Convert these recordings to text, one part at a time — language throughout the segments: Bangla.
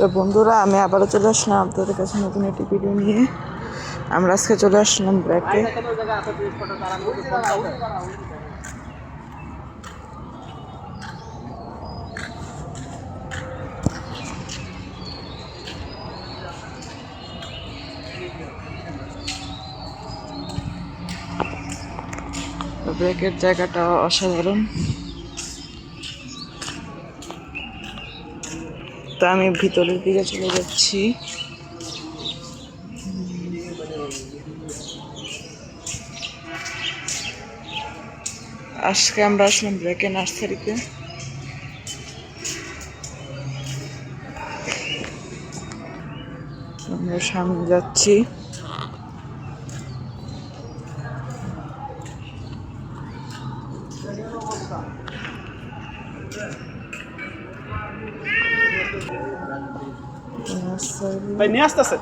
তো বন্ধুরা, আমি আবারও চলে আসলাম আপনাদের কাছে নতুন একটি ভিডিও নিয়ে। আমরা আজকে চলে আসলাম ব্র্যাকে ব্রেকের জায়গাটা অসাধারণ। তো আমি ভিতরের দিকে চলে যাচ্ছি। আজকে আমরা আসলাম ব্রেকে নার্সারিতে। আমরা সামনে যাচ্ছি। নার্সারি ভাই নিয়ে আসতেছে।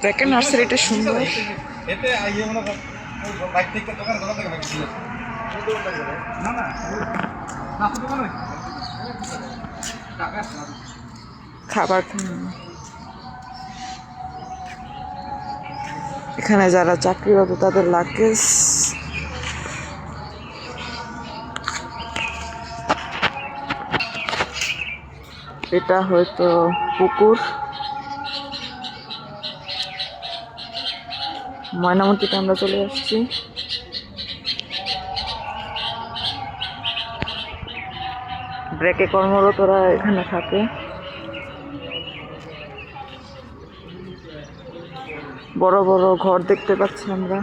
ব্রেকের নার্সারিটা সুন্দর। এতে আইয়ে মনে এখানে যারা চাকরিরত তাদের লাগেজ। এটা হয়তো পুকুর। ময়নামতিতে আমরা চলে আসছি। ব্রেকে কর্মরতরা এখানে থাকে। বড় বড় ঘর দেখতে পাচ্ছি আমরা।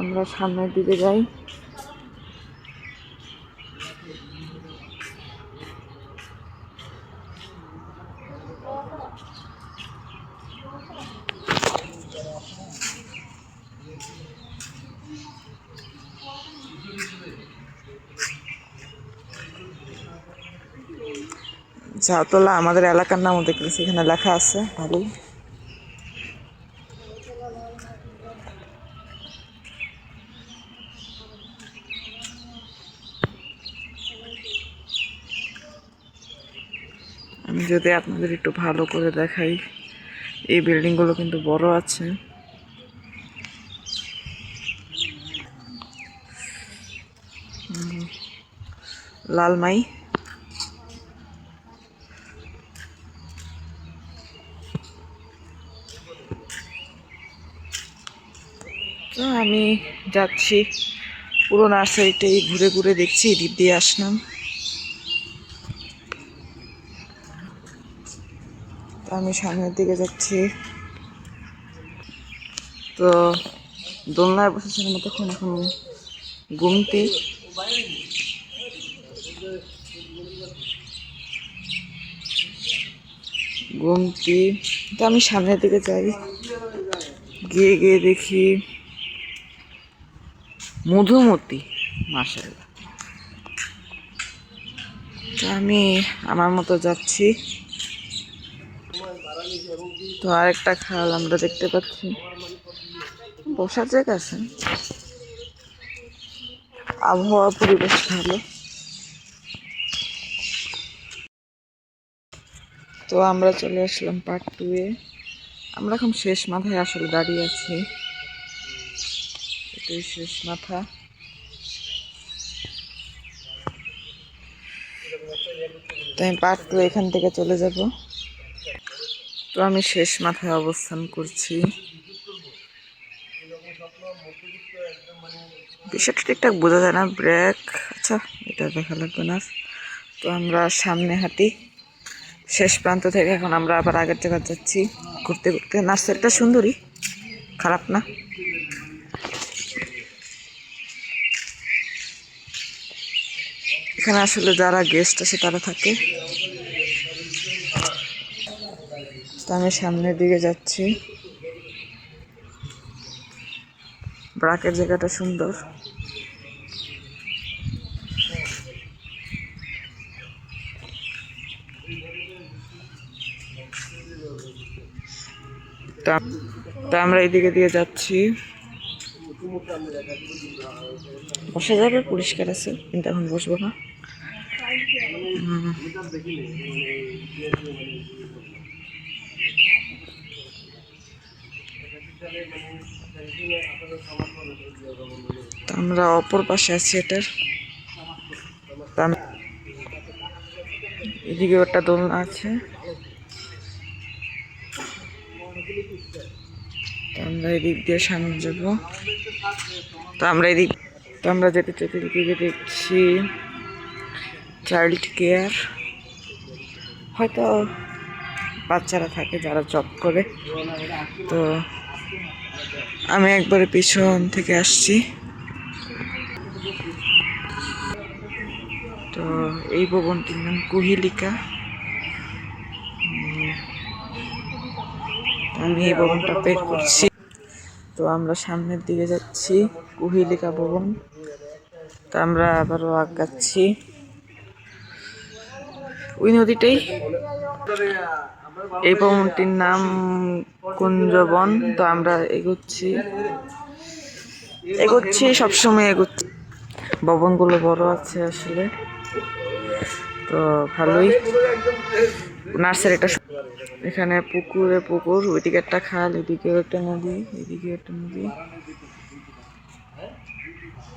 আমরা সামনের দিকে যাই। ঝাউতলা আমাদের এলাকার নামও দেখতেছি এখানে লেখা আছে, ভালোই। আমি যদি আপনাদের একটু ভালো করে দেখাই, এই বিল্ডিংগুলো কিন্তু বড় আছে। লালমাই তো আমি যাচ্ছি। পুরো নার্সারিটাই ঘুরে ঘুরে দেখছি, এদিক দিয়ে আসলাম। তো আমি সামনের দিকে যাচ্ছি। তো দোলনায় বসেছিলাম তখন এখন ঘুমটি ঘুমটি তো আমি সামনের দিকে যাই। গিয়ে গিয়ে দেখি মধুমতি মাসাল্লাহ আমি আমার মতো যাচ্ছি। তো আরেকটা খাল আমরা দেখতে পাচ্ছি। বসার জায়গা আছে। আবহাওয়া পরিবেশ ভালো। তো আমরা চলে আসলাম পার্ট টুয়ে আমরা এখন শেষ মাথায় আসলে দাঁড়িয়ে আছি। এটাই শেষ মাথা তো আমি পার্ট টু এখান থেকে চলে যাব। তো আমি শেষ মাথায় অবস্থান করছি। বিষয়টা ঠিকঠাক বোঝা যায় না, ব্রেক। আচ্ছা এটা দেখা লাগবে না। তো আমরা সামনে হাঁটি। শেষ প্রান্ত থেকে এখন আমরা আবার আগের জায়গা যাচ্ছি। ঘুরতে ঘুরতে। নার্সারিটা সুন্দরী খারাপ না। এখানে আসলে যারা গেস্ট আছে, তারা থাকে। আমি সামনের দিকে যাচ্ছি। ব্রাকের জায়গাটা সুন্দর। তা আমরা এইদিকে দিয়ে যাচ্ছি। বসা যাবে, পরিষ্কার আছে। কিন্তু এখন বসবো না। আমরা অপর পাশে আছি এটার। এদিকে একটা দোলনা আছে। আমরা এদিক দিয়ে সামনে যাব। তো আমরা এদিক তো আমরা যেতে যেতে এদিকে দেখছি। চাইল্ড কেয়ার হয়তো বাচ্চারা থাকে যারা জব করে। তো আমি একবারে পিছন থেকে আসছি। তো এই ভবনটির নাম কুহিলিকা। আমি এই ভবনটা পেট করছি। তো আমরা সামনের দিকে যাচ্ছি, কুহিলিকা ভবন। তো আমরা আবারও আগাচ্ছি। ওই নদীটাই। এই ভবনটির নাম কুঞ্জবন। তো আমরা এগোচ্ছি। এগোচ্ছি, সবসময় এগোচ্ছি। ভবনগুলো বড় আছে আসলে। তো ভালোই। নার্সারিটা এখানে পুকুরে পুকুর, ওইদিকে একটা খাল, এদিকে একটা নদী, এদিকে একটা নদী।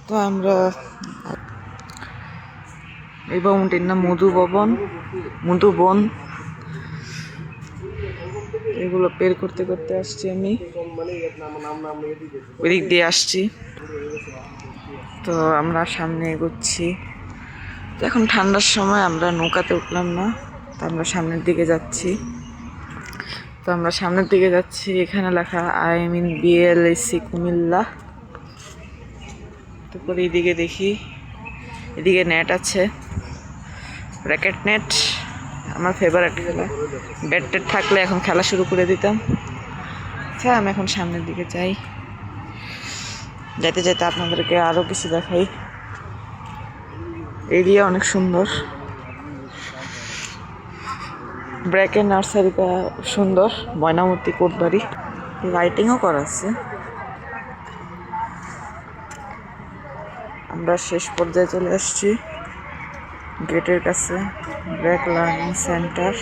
তো আমরা এই ভবনটির নাম মধু ভবন মধুবন এগুলো বের করতে করতে আসছি আমি। ওইদিক দিয়ে আসছি। তো আমরা সামনে এগোচ্ছি। তো এখন ঠান্ডার সময় আমরা নৌকাতে উঠলাম না, তো আমরা সামনের দিকে যাচ্ছি। তো আমরা সামনের দিকে যাচ্ছি, এখানে লেখা, আই মিন বিএলএসি কুমিল্লা। তারপরে এইদিকে দেখি। এদিকে নেট আছে। র্যাকেট নেট আমার ফেভারিট খেলা। ব্যাট টেট থাকলে এখন খেলা শুরু করে দিতাম। আচ্ছা আমি এখন সামনের দিকে যাই। যেতে যেতে আপনাদেরকে আরও কিছু দেখাই। এরিয়া অনেক সুন্দর। ব্র্যাকের নার্সারিটা সুন্দর। ময়নামতি কোটবাড়ি। লাইটিংও করা আছে। আমরা শেষ পর্যায়ে চলে আসছি। গেটের কাছে ব্র্যাক লার্নিং সেন্টার।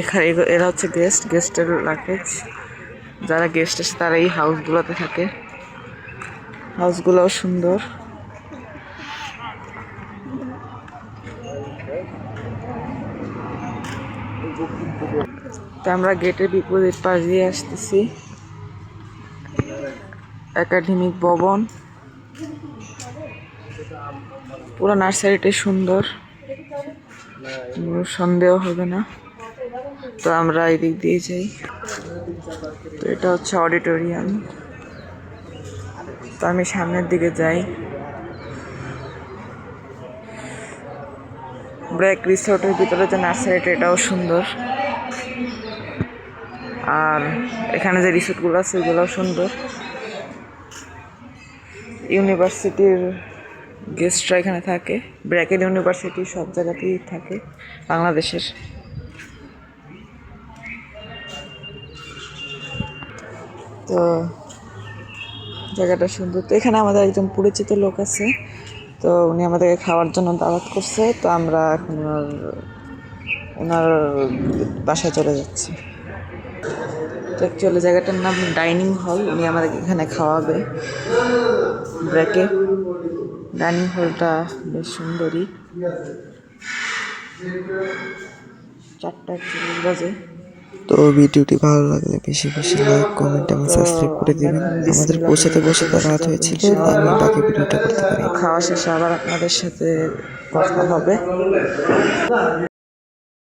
এখানে এরা হচ্ছে গেস্ট, গেস্টের লাগেজ যারা গেস্ট আসে তারা এই হাউসগুলোতে থাকে। হাউসগুলোও সুন্দর। তো আমরা গেটের বিপরীত পাশ দিয়ে আসতেছি। একাডেমিক ভবন। পুরো নার্সারিটাই সুন্দর। সন্দেহ হবে না। তো আমরা এদিক দিয়ে যাই। তো এটা হচ্ছে অডিটোরিয়াম। তো আমি সামনের দিকে যাই। ব্রেক রিসোর্টের ভিতরে যে নার্সারিটা, এটাও সুন্দর। আর এখানে যে রিসোর্টগুলো আছে ওইগুলোও সুন্দর। ইউনিভার্সিটির গেস্টরা এখানে থাকে, ব্র্যাকেট ইউনিভার্সিটি সব জায়গাতেই থাকে, বাংলাদেশের। তো জায়গাটা সুন্দর। তো এখানে আমাদের একজন পরিচিত লোক আছে, তো উনি আমাদেরকে খাওয়ার জন্য দাওয়াত করছে, তো আমরা এখন ওনার বাসায় চলে যাচ্ছি। অ্যাকচুয়ালি জায়গাটার নাম ডাইনিং হল। উনি আমাদেরকে এখানে খাওয়াবে। ব্রেকে। ডাইনিং হলটা বেশ সুন্দরই চারটা একচল্লিশ বাজে। তো ভিডিওটি ভালো লাগলে বেশি বেশি লাইক কমেন্ট এবং সাবস্ক্রাইব করে দিবেন। আমাদের পৌঁছাতে পৌঁছাতে রাত হয়েছিল আমি বাকি ভিডিওটা করতে পারি। খাওয়া শেষে আবার আপনাদের সাথে কথা হবে।